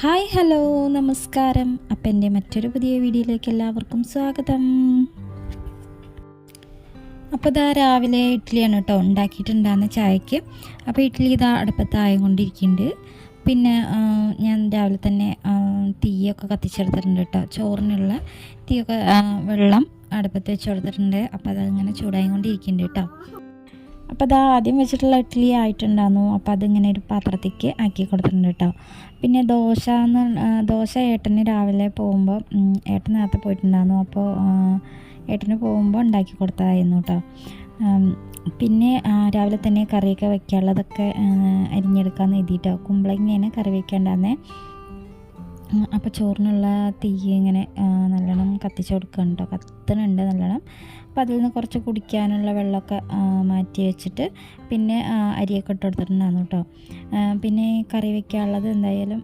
Hi hello നമസ്കാരം. അപ്പം എന്റെ മറ്റൊരു പുതിയ വീഡിയോയിലേക്ക് എല്ലാവർക്കും സ്വാഗതം. അപ്പോൾ ഇതാ രാവിലെ ഇഡ്ഡലിയാണ് കേട്ടോ ഉണ്ടാക്കിയിട്ടുണ്ടാകുന്ന ചായക്ക്. അപ്പോൾ ഇഡ്ഡലി ഇതാ അടുപ്പത്തായം കൊണ്ടിരിക്കുന്നുണ്ട്. പിന്നെ ഞാൻ രാവിലെ തന്നെ തീയൊക്കെ കത്തിച്ചെടുത്തിട്ടുണ്ട് കേട്ടോ. ചോറിനുള്ള തീയൊക്കെ വെള്ളം അടുപ്പത്ത് വെച്ച് കൊടുത്തിട്ടുണ്ട്. അപ്പോൾ അതങ്ങനെ ചൂടായി കൊണ്ടിരിക്കുന്നുണ്ട് കേട്ടോ. അപ്പോൾ അത് ആദ്യം വെച്ചിട്ടുള്ള ഇഡ്ഡലി ആയിട്ടുണ്ടായിരുന്നു അപ്പോൾ അതിങ്ങനെ ഒരു പാത്രത്തേക്ക് ആക്കി കൊടുത്തിട്ടുണ്ട് കേട്ടോ പിന്നെ ദോശ എന്ന് ദോശ ഏട്ടന് രാവിലെ പോകുമ്പോൾ ഏട്ടൻ നേരത്തെ പോയിട്ടുണ്ടായിരുന്നു അപ്പോൾ ഏട്ടന് പോകുമ്പോൾ ഉണ്ടാക്കി കൊടുത്തതായിരുന്നു കേട്ടോ പിന്നെ രാവിലെ തന്നെ കറിയൊക്കെ വെക്കാനുള്ളതൊക്കെ അരിഞ്ഞെടുക്കാമെന്ന് എഴുതിയിട്ടോ കുമ്പളങ്ങയാണ് കറി വെക്കേണ്ടതെന്നേ അപ്പോൾ ചോറിനുള്ള തീ ഇങ്ങനെ നല്ലോണം കത്തിച്ച് കൊടുക്കണം കേട്ടോ കത്തുന്നുണ്ട് നല്ലോണം. അപ്പോൾ അതിൽ നിന്ന് കുറച്ച് കുടിക്കാനുള്ള വെള്ളമൊക്കെ മാറ്റി വെച്ചിട്ട് പിന്നെ അരിയൊക്കെ ഇട്ട് കൊടുത്തിട്ടുണ്ടായിരുന്നു കേട്ടോ. പിന്നെ കറി വെക്കാനുള്ളത് എന്തായാലും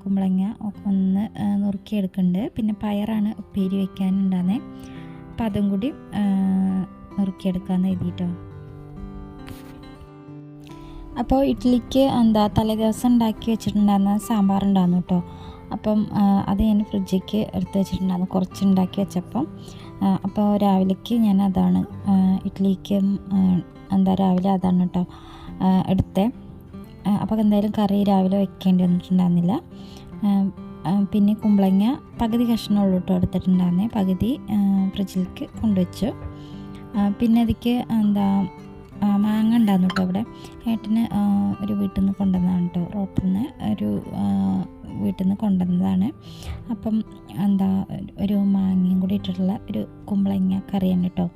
കുമ്പളങ്ങ ഒക്കെ ഒന്ന് നുറുക്കി നുറുക്കിയെടുക്കുന്നുണ്ട്. പിന്നെ പയറാണ് ഉപ്പേരി വെക്കാനുണ്ടാകുന്നത് അപ്പോൾ അതും കൂടി നുറുക്കിയെടുക്കാമെന്ന് എഴുതിയിട്ടോ അപ്പോൾ ഇഡ്ഡലിക്ക് എന്താ തലേദിവസം ഉണ്ടാക്കി വെച്ചിട്ടുണ്ടായിരുന്ന സാമ്പാർ ഉണ്ടായിരുന്നു കേട്ടോ. അപ്പം അത് ഞാൻ ഫ്രിഡ്ജിലേക്ക് എടുത്ത് വെച്ചിട്ടുണ്ടായിരുന്നു. കുറച്ച് ഉണ്ടാക്കി വെച്ചപ്പം. അപ്പോൾ രാവിലേക്ക് ഞാൻ അതാണ് ഇഡ്ഡലിക്ക് എന്താ രാവിലെ അതാണ് കേട്ടോ എടുത്തേ. അപ്പോൾ എന്തായാലും കറി രാവിലെ വെക്കേണ്ടി വന്നിട്ടുണ്ടായിരുന്നില്ല. പിന്നെ കുമ്പളങ്ങ പകുതി കഷ്ണമുള്ളൂ കേട്ടോ എടുത്തിട്ടുണ്ടായിരുന്നേ. പകുതി ഫ്രിഡ്ജിലേക്ക് കൊണ്ടുവച്ചു. പിന്നെ അതിക്ക് എന്താ മാങ്ങ ഉണ്ടായിരുന്നു കേട്ടോ അവിടെ. ഏട്ടന് ഒരു വീട്ടിൽ നിന്ന് കൊണ്ടുവന്നതാണ് കേട്ടോ. റോട്ടിൽ നിന്ന് ഒരു വീട്ടിൽ നിന്ന് കൊണ്ടുവന്നതാണ്. അപ്പം എന്താ ഒരു മാങ്ങയും കൂടി ഇട്ടിട്ടുള്ള ഒരു കുമ്പളങ്ങ കറിയാണ് കേട്ടോ.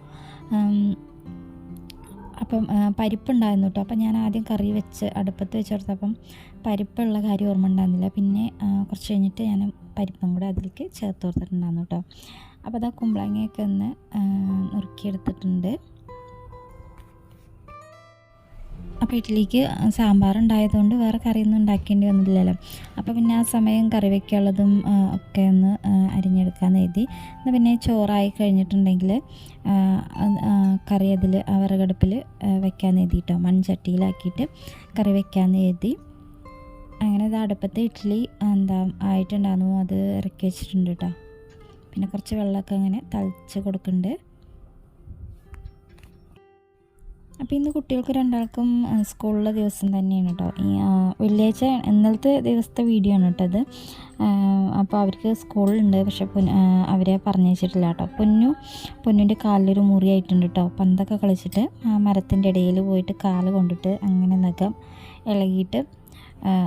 അപ്പം പരിപ്പുണ്ടായിരുന്നു കേട്ടോ. അപ്പം ഞാൻ ആദ്യം കറി വെച്ച് അടുപ്പത്ത് വെച്ച് കൊടുത്തപ്പം പരിപ്പുള്ള കാര്യം ഓർമ്മ ഉണ്ടായിരുന്നില്ല. പിന്നെ കുറച്ച് കഴിഞ്ഞിട്ട് ഞാൻ പരിപ്പും കൂടെ അതിലേക്ക് ചേർത്ത് കൊടുത്തിട്ടുണ്ടായിരുന്നു കേട്ടോ. അപ്പോൾ അതാ കുമ്പളങ്ങയൊക്കെ ഒന്ന് നുറുക്കിയെടുത്തിട്ടുണ്ട്. അപ്പോൾ ഇഡ്ഡലിക്ക് സാമ്പാർ ഉണ്ടായതുകൊണ്ട് വേറെ കറിയൊന്നും ഉണ്ടാക്കേണ്ടി വന്നില്ലല്ലോ. അപ്പോൾ പിന്നെ ആ സമയം കറി വെക്കാനുള്ളതും ആ, ഒക്കെ ഒന്ന് അരിഞ്ഞെടുക്കാൻ എഴുതി എന്നാൽ പിന്നെ ചോറായി കഴിഞ്ഞിട്ടുണ്ടെങ്കിൽ കറി അതിൽ വിറകടുപ്പിൽ വെക്കാമെന്ന് എഴുതിയിട്ടോ മൺചട്ടിയിലാക്കിയിട്ട് കറി വെക്കാമെന്ന് എഴുതി അങ്ങനെ അത് അടുപ്പത്തെ ഇഡ്ഡലി എന്താ ആയിട്ടുണ്ടായിരുന്നു. അത് ഇറക്കി വെച്ചിട്ടുണ്ട് കേട്ടോ പിന്നെ കുറച്ച് വെള്ളമൊക്കെ അങ്ങനെ തളിച്ച് കൊടുക്കുന്നുണ്ട്. അപ്പോൾ ഇന്ന് കുട്ടികൾക്ക് രണ്ടാൾക്കും സ്കൂളിലെ ദിവസം തന്നെയാണ് കേട്ടോ ഈ വെള്ളിയാഴ്ച ഇന്നലത്തെ ദിവസത്തെ വീഡിയോ ആണ് കേട്ടോ അത് അപ്പോൾ അവർക്ക് സ്കൂളുണ്ട് പക്ഷെ അവരെ പറഞ്ഞയച്ചിട്ടില്ല കേട്ടോ പൊന്നു പൊന്നിന്റെ കാലിലൊരു മുറിയായിട്ടുണ്ട് കേട്ടോ പന്തൊക്കെ കളിച്ചിട്ട് മരത്തിന്റെ ഇടയിൽ പോയിട്ട് കാൽ കൊണ്ടിട്ട് അങ്ങനെ നഖം ഇളകിയിട്ട്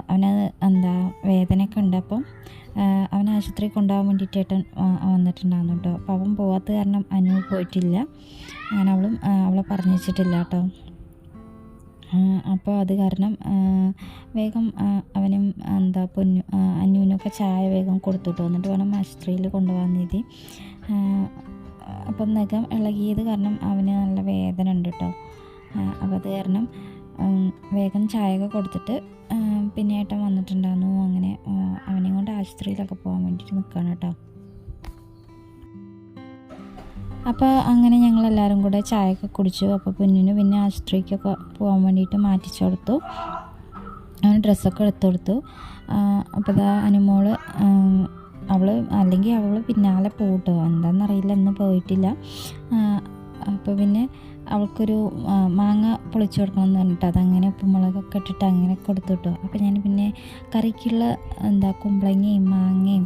അവനത് എന്താ വേദനയൊക്കെ ഉണ്ട്. അപ്പം അവൻ ആശുപത്രി കൊണ്ടുപോകാൻ വേണ്ടിയിട്ട് ഏട്ടൻ വന്നിട്ടുണ്ടാകുന്നു കേട്ടോ. അപ്പോൾ അവൻ പോവാത്ത കാരണം അനു പോയിട്ടില്ല. അങ്ങനെ അവളും അവളെ പറഞ്ഞു വെച്ചിട്ടില്ല കേട്ടോ അപ്പോൾ അത് കാരണം വേഗം അവനും എന്താ പൊന്നു അനുവിനൊക്കെ ചായ വേഗം കൊടുത്തിട്ട് വന്നിട്ട് വേണം ആശുപത്രിയിൽ കൊണ്ടുപോകാൻ നീതി അപ്പം നഖം ഇളകിയത് കാരണം അവന് നല്ല വേദന ഉണ്ട് കേട്ടോ. അപ്പോൾ അത് കാരണം വേഗം ചായയൊക്കെ കൊടുത്തിട്ട് പിന്നെ ഏട്ടൻ വന്നിട്ടുണ്ടായിരുന്നു. അങ്ങനെ അവനെ കൊണ്ട് ആശുപത്രിയിലൊക്കെ പോകാൻ വേണ്ടിയിട്ട് നിൽക്കുകയാണ് കേട്ടോ. അപ്പോൾ അങ്ങനെ ഞങ്ങളെല്ലാവരും കൂടെ ചായയൊക്കെ കുടിച്ചു. അപ്പോൾ കുഞ്ഞിന് പിന്നെ ആശുപത്രിക്കൊക്കെ പോകാൻ വേണ്ടിയിട്ട് മാറ്റിച്ചു കൊടുത്തു. അവന് ഡ്രസ്സൊക്കെ എടുത്തു കൊടുത്തു. അപ്പോൾ ഇതാ അനുമോൾ അവൾ അല്ലെങ്കിൽ അവൾ പിന്നാലെ പോകട്ടോ എന്താണെന്നറിയില്ല ഇന്ന് പോയിട്ടില്ല. അപ്പോൾ പിന്നെ അവൾക്കൊരു മാങ്ങ പൊളിച്ചു കൊടുക്കണം എന്ന് പറഞ്ഞിട്ട് അതങ്ങനെ ഉപ്പുമുളകൊക്കെ ഇട്ടിട്ട് അങ്ങനെ കൊടുത്തു അപ്പോൾ ഞാൻ പിന്നെ കറിക്കുള്ള എന്താ കുമ്പളങ്ങയും മാങ്ങയും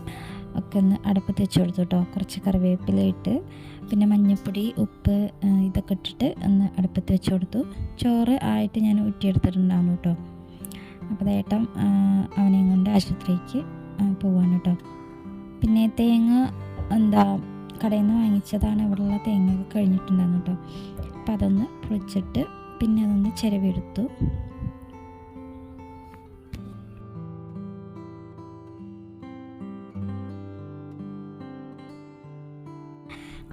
ഒക്കെ ഒന്ന് അടുപ്പത്ത് വെച്ച് കൊടുത്തു കേട്ടോ. കുറച്ച് കറിവേപ്പില ഇട്ട് പിന്നെ മഞ്ഞൾപ്പൊടി ഉപ്പ് ഇതൊക്കെ ഇട്ടിട്ട് ഒന്ന് അടുപ്പത്ത് വെച്ച് കൊടുത്തു. ചോറ് ആയിട്ട് ഞാൻ ഊറ്റിയെടുത്തിട്ടുണ്ടായിരുന്നു കേട്ടോ. അപ്പോൾ ഏട്ടൻ അവനെയും കൊണ്ട് ആശുപത്രിക്ക് പോവാണ് കേട്ടോ. പിന്നെ തേങ്ങ എന്താ കടയിൽ നിന്ന് വാങ്ങിച്ചതാണ്. ഇവിടെയുള്ള തേങ്ങയൊക്കെ കഴിഞ്ഞിട്ടുണ്ടായിരുന്നു കേട്ടോ. അപ്പം അതൊന്ന് പൊളിച്ചിട്ട് പിന്നെ അതൊന്ന് ചിരവെടുത്തു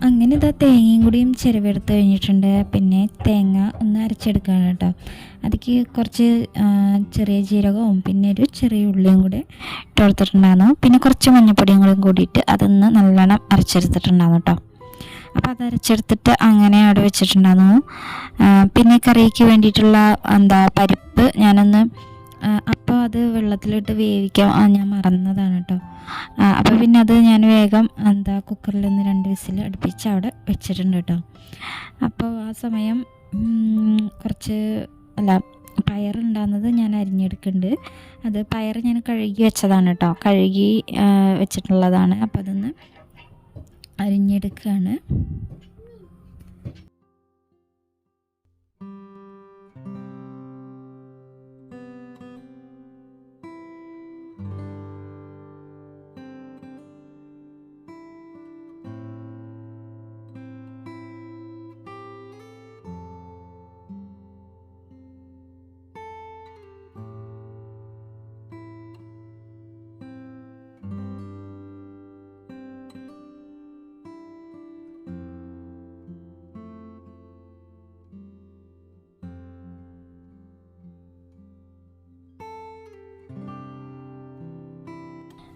അങ്ങനെ ഇതാ തേങ്ങയും കൂടിയും ചിരവെടുത്ത് കഴിഞ്ഞിട്ടുണ്ട്. പിന്നെ തേങ്ങ ഒന്ന് അരച്ചെടുക്കുകയാണ് കേട്ടോ. അതിക്ക് കുറച്ച് ചെറിയ ജീരകവും പിന്നെ ഒരു ചെറിയ ഉള്ളിയും കൂടി ഇട്ട് കൊടുത്തിട്ടുണ്ടായിരുന്നു. പിന്നെ കുറച്ച് മഞ്ഞപ്പൊടിയും കൂടെ കൂടിയിട്ട് അതൊന്ന് നല്ലോണം അരച്ചെടുത്തിട്ടുണ്ടായിരുന്നു കേട്ടോ. അപ്പോൾ അത് അരച്ചെടുത്തിട്ട് അങ്ങനെ അവിടെ വെച്ചിട്ടുണ്ടായിരുന്നു. പിന്നെ കറിക്ക് വേണ്ടിയിട്ടുള്ള എന്താ പരിപ്പ് ഞാനൊന്ന് അപ്പോൾ അത് വെള്ളത്തിലിട്ട് വേവിക്കാം ഞാൻ മറന്നതാണ് കേട്ടോ. അപ്പോൾ പിന്നെ അത് ഞാൻ വേഗം എന്താ കുക്കറിൽ നിന്ന് രണ്ട് വിസിൽ അടുപ്പിച്ച് അവിടെ വെച്ചിട്ടുണ്ട് കേട്ടോ. അപ്പോൾ ആ സമയം കുറച്ച് അല്ല പയറുണ്ടാകുന്നത് ഞാൻ അരിഞ്ഞെടുക്കുന്നുണ്ട്. അത് പയർ ഞാൻ കഴുകി വെച്ചതാണ് കേട്ടോ. കഴുകി വെച്ചിട്ടുള്ളതാണ്. അപ്പോൾ അതൊന്ന് അരിഞ്ഞെടുക്കുകയാണ്.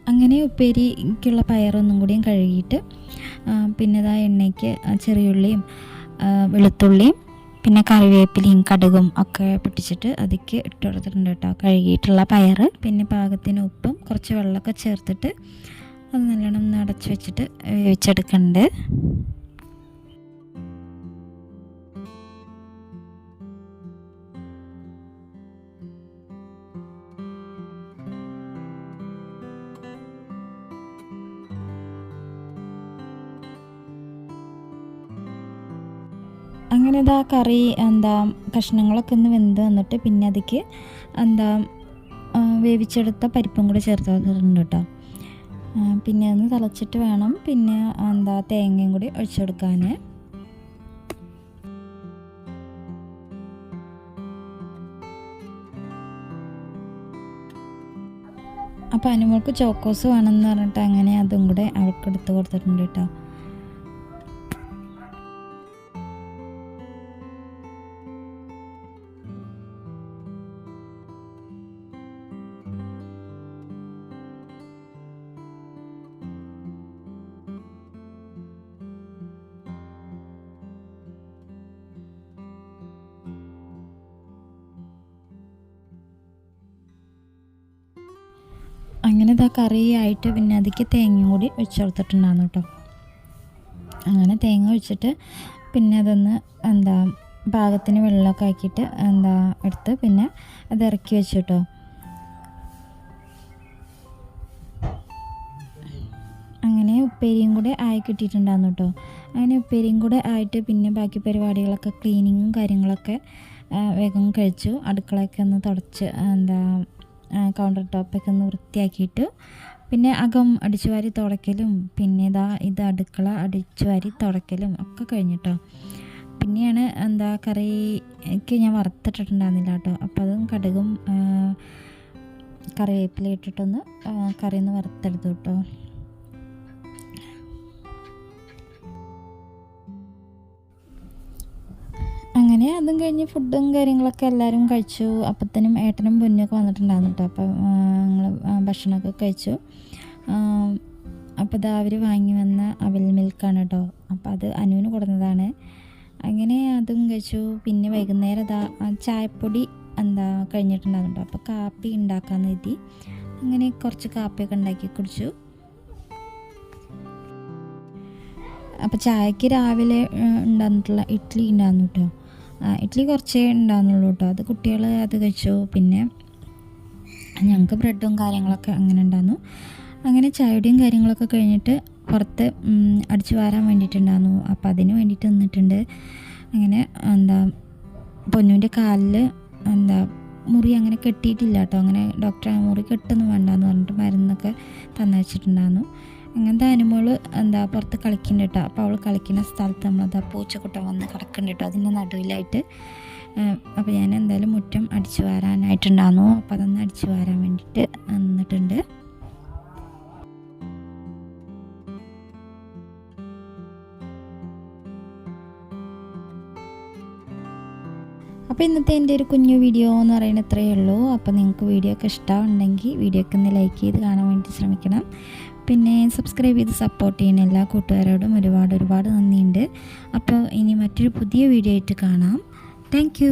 അങ്ങനെ ഉപ്പേരിക്കുള്ള പയറൊന്നും കൂടിയും കഴുകിയിട്ട് പിന്നെ ഇതാ എണ്ണയ്ക്ക് ചെറിയുള്ളിയും വെളുത്തുള്ളിയും പിന്നെ കറിവേപ്പിലയും കടുകും ഒക്കെ പൊട്ടിച്ചിട്ട് അതിക്ക് ഇട്ട് കൊടുത്തിട്ടുണ്ട് കേട്ടോ. കഴുകിയിട്ടുള്ള പയർ പിന്നെ പാകത്തിന് ഉപ്പും കുറച്ച് വെള്ളമൊക്കെ ചേർത്തിട്ട് അത് നല്ലോണം ഒന്ന് അടച്ച് വെച്ചിട്ട് വേവിച്ചെടുക്കുന്നുണ്ട് അങ്ങനെ ഇതാ കറി എന്താ കഷ്ണങ്ങളൊക്കെ ഒന്ന് വെന്ത് വന്നിട്ട് പിന്നെ അതിക്ക് എന്താ വേവിച്ചെടുത്ത പരിപ്പും കൂടെ ചേർത്ത് വെച്ചിട്ടുണ്ട് കേട്ടോ. പിന്നെ ഒന്ന് തിളച്ചിട്ട് വേണം. പിന്നെ എന്താ തേങ്ങയും കൂടി ഒഴിച്ചെടുക്കാൻ അപ്പോൾ അനുമോൾക്ക് ചോക്കോസ് വേണമെന്ന് പറഞ്ഞിട്ട് അങ്ങനെ അതും കൂടെ അവൾക്ക് എടുത്ത് കൊടുത്തിട്ടുണ്ട് കേട്ടോ. അങ്ങനെ ഇതാ കറിയായിട്ട് പിന്നെ അതിക്ക് തേങ്ങയും കൂടി ഒഴിച്ച് കേട്ടോ. അങ്ങനെ തേങ്ങ വെച്ചിട്ട് പിന്നെ അതൊന്ന് എന്താ പാകത്തിന് വെള്ളമൊക്കെ ആക്കിയിട്ട് എന്താ എടുത്ത് പിന്നെ അത് ഇറക്കി വെച്ചു കേട്ടോ. അങ്ങനെ ഉപ്പേരിയും കൂടെ ആയി കിട്ടിയിട്ടുണ്ടായിരുന്നു കേട്ടോ. അങ്ങനെ ഉപ്പേരിയും കൂടെ ആയിട്ട് പിന്നെ ബാക്കി പരിപാടികളൊക്കെ ക്ലീനിങ്ങും കാര്യങ്ങളൊക്കെ വേഗം കഴിച്ചു. അടുക്കളയൊക്കെ ഒന്ന് തുടച്ച് എന്താ കൗണ്ടർ ടോപ്പൊക്കെ ഒന്ന് വൃത്തിയാക്കിയിട്ട് പിന്നെ അകം അടിച്ചു വാരി തുടയ്ക്കലും പിന്നെ ഇതാ ഇത് അടുക്കള അടിച്ചു വാരി തുടയ്ക്കലും ഒക്കെ കഴിഞ്ഞിട്ടോ. പിന്നെയാണ് എന്താ കറിക്ക് ഞാൻ വറുത്തിട്ടിട്ടുണ്ടായിരുന്നില്ല കേട്ടോ. അപ്പോൾ അതും കടുകും കറിവേപ്പില ഇട്ടിട്ടൊന്ന് കറിയൊന്ന് വറുത്തെടുത്തു കേട്ടോ. അങ്ങനെ അതും കഴിഞ്ഞ് ഫുഡും കാര്യങ്ങളൊക്കെ എല്ലാവരും കഴിച്ചു. അപ്പത്തനും ഏട്ടനും പൊന്നൊക്കെ വന്നിട്ടുണ്ടായിരുന്നു കേട്ടോ അപ്പം ഞങ്ങൾ ഭക്ഷണമൊക്കെ കഴിച്ചു. അപ്പോൾ ഇതാ അവർ വാങ്ങി വന്ന അവൽ മിൽക്കാണ് കേട്ടോ അപ്പോൾ അത് അനുവിന് കൊടുന്നതാണ് അങ്ങനെ അതും കഴിച്ചു. പിന്നെ വൈകുന്നേരം ഇതാ ചായപ്പൊടി എന്താ കഴിഞ്ഞിട്ടുണ്ടായിരുന്നു കേട്ടോ അപ്പോൾ കാപ്പി ഉണ്ടാക്കാമെന്ന് എഴുതി അങ്ങനെ കുറച്ച് കാപ്പിയൊക്കെ ഉണ്ടാക്കി കുടിച്ചു. അപ്പോൾ ചായക്ക് രാവിലെ ഉണ്ടായിട്ടുള്ള ഇഡ്ഡലി ഉണ്ടായിരുന്നു കേട്ടോ ഇഡ്ഡലി കുറച്ചേ ഉണ്ടാകുന്നുള്ളൂ കേട്ടോ അത് കുട്ടികൾ അത് കഴിച്ചു. പിന്നെ ഞങ്ങൾക്ക് ബ്രെഡും കാര്യങ്ങളൊക്കെ അങ്ങനെ ഉണ്ടായിരുന്നു അങ്ങനെ ചായയുടെയും കാര്യങ്ങളൊക്കെ കഴിഞ്ഞിട്ട് പുറത്ത് അടിച്ചു വാരാൻ വേണ്ടിയിട്ടുണ്ടായിരുന്നു അപ്പോൾ അതിന് വേണ്ടിയിട്ട് നിന്നിട്ടുണ്ട്. അങ്ങനെ എന്താ പൊന്നുവിന്റെ കാലിൽ എന്താ മുറി അങ്ങനെ കെട്ടിയിട്ടില്ല കേട്ടോ അങ്ങനെ ഡോക്ടർ മുറി കെട്ടൊന്നും വേണ്ടെന്ന് പറഞ്ഞിട്ട് മരുന്നൊക്കെ തന്നു വെച്ചിട്ടുണ്ടായിരുന്നു അങ്ങനത്തെ അനുമോൾ എന്താ പുറത്ത് കളിക്കുന്നുണ്ട് കേട്ടോ അപ്പോൾ അവൾ കളിക്കുന്ന സ്ഥലത്ത് നമ്മളതാ പൂച്ചക്കുട്ട വന്ന് കിടക്കുന്നുണ്ട് കേട്ടോ അതിന്റെ നടുവിലായിട്ട്. അപ്പോൾ ഞാൻ എന്തായാലും മുറ്റം അടിച്ചു വാരാനായിട്ടുണ്ടായിരുന്നു അപ്പോൾ അതൊന്ന് അടിച്ചു വാരാൻ വേണ്ടിയിട്ട് നിന്നിട്ടുണ്ട്. അപ്പോൾ ഇന്നത്തെ എന്റെ ഒരു കുഞ്ഞു വീഡിയോ എന്ന് പറയുന്നത് ഇത്രയേ ഉള്ളൂ. അപ്പോൾ നിങ്ങൾക്ക് വീഡിയോ ഒക്കെ ഇഷ്ടമുണ്ടെങ്കിൽ വീഡിയോ ഒക്കെ ഒന്ന് ലൈക്ക് ചെയ്ത് കാണാൻ വേണ്ടി ശ്രമിക്കണം. പിന്നെ സബ്സ്ക്രൈബ് ചെയ്ത് സപ്പോർട്ട് ചെയ്യുന്ന എല്ലാ കൂട്ടുകാരോടും ഒരുപാട് ഒരുപാട് നന്ദിയുണ്ട്. അപ്പോൾ ഇനി മറ്റൊരു പുതിയ വീഡിയോ ആയിട്ട് കാണാം. താങ്ക്